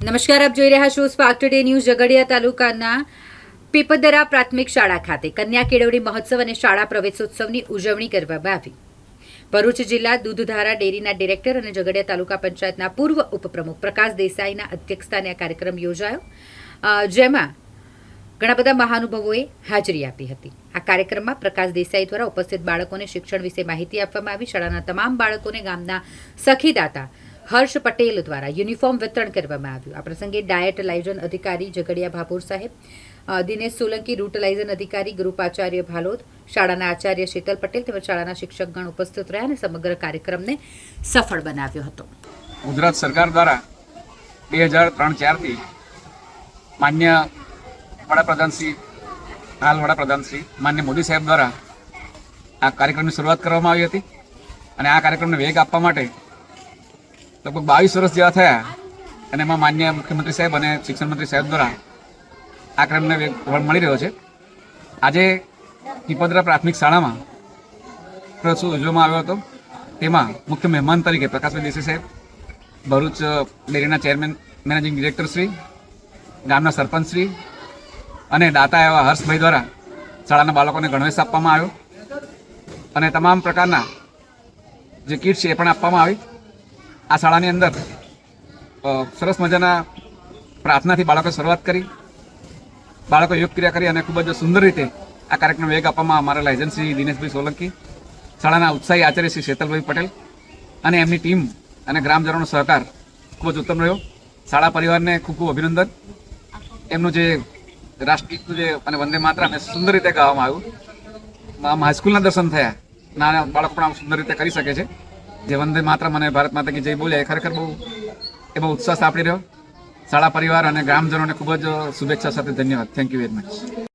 નમસ્કાર, આપ જોઈ રહ્યા છો સ્પાર્ક ટુડે ન્યૂઝ ઝઘડિયા તાલુકાના પીપદરા પ્રાથમિક શાળા ખાતે. કન્યા કેળવણી મહોત્સવ અને શાળા પ્રવેશોત્સવની ઉજવણી કરવામાં આવી. ભરૂચ જિલ્લા દૂધધારા ડેરીના ડિરેક્ટર અને ઝઘડિયા તાલુકા પંચાયતના પૂર્વ ઉપપ્રમુખ પ્રકાશ દેસાઈના અધ્યક્ષસ્થાને આ કાર્યક્રમ યોજાયો. જેમાં ઘણા બધા મહાનુભાવોએ હાજરી આપી હતી. આ કાર્યક્રમમાં પ્રકાશ દેસાઈ દ્વારા ઉપસ્થિત બાળકોને શિક્ષણ વિશે માહિતી આપવામાં આવી. શાળાના તમામ બાળકોને ગામના સખીદાતા હર્ષ પટેલ દ્વારા યુનિફોર્મ વિતરણ કરવામાં આવ્યું. આ પ્રસંગે ડાયટ લાઇઝન અધિકારી ઝઘડિયા ભાભોર સાહેબ દિનેશ સોલંકી, રૂટ લાઇઝન અધિકારી ગ્રુપાચાર્ય ભાલોદ, શાળાના આચાર્ય શીતલ પટેલ તેમજ શાળાના શિક્ષકગણ ઉપસ્થિત રહ્યા અને સમગ્ર કાર્યક્રમને સફળ બનાવ્યો હતો. ગુજરાત સરકાર દ્વારા બે હજાર ત્રણ ચારથી માન્ય વડાપ્રધાન શ્રી, હાલ વડાપ્રધાન શ્રી માન્ય મોદી સાહેબ દ્વારા આ કાર્યક્રમની શરૂઆત કરવામાં આવી હતી અને આ કાર્યક્રમને વેગ આપવા માટે લગભગ બાવીસ વર્ષ જેવા થયા અને એમાં માન્ય મુખ્યમંત્રી સાહેબ અને શિક્ષણ મંત્રી સાહેબ દ્વારા આ ક્રમને મળી રહ્યો છે. આજે પીપદરા પ્રાથમિક શાળામાં પ્રસંગ ઉજવવામાં આવ્યો હતો. તેમાં મુખ્ય મહેમાન તરીકે પ્રકાશભાઈ દેસાઈ સાહેબ, ભરૂચ ડેરીના ચેરમેન, મેનેજિંગ ડિરેક્ટર શ્રી, ગામના સરપંચ શ્રી અને દાતા એવા હર્ષભાઈ દ્વારા શાળાના બાળકોને ગણવેશ આપવામાં આવ્યો. અને તમામ પ્રકારના જે કીટ છે એ પણ આપવામાં આવી. આ શાળાની અંદર સરસ મજાના પ્રાર્થનાથી બાળકોએ શરૂઆત કરી. બાળકો યોગ ક્રિયા કરી અને ખૂબ જ સુંદર રીતે આ કાર્યક્રમ વેગ આપવામાં અમારા એજન્સી દિનેશભાઈ સોલંકી, શાળાના ઉત્સાહી આચાર્ય શ્રી શેતલભાઈ પટેલ અને એમની ટીમ અને ગ્રામજનોનો સહકાર ખૂબ જ ઉત્તમ રહ્યો. શાળા પરિવારને ખૂબ ખૂબ અભિનંદન. એમનું જે રાષ્ટ્રગીતનું જે અને વંદે માત્રા એ સુંદર રીતે ગાવામાં આવ્યું. આમ હાઈસ્કૂલના દર્શન થયા. નાના બાળકો પણ આમ સુંદર રીતે કરી શકે છે. જે વંદે માત્ર મને ભારત માતા કી જય એ ખરેખર બહુ, એ બહુ ઉત્સાહ સાંપડી રહ્યો. શાળા પરિવાર અને ગ્રામજનોને ખૂબ જ શુભેચ્છા સાથે ધન્યવાદ. Thank you very much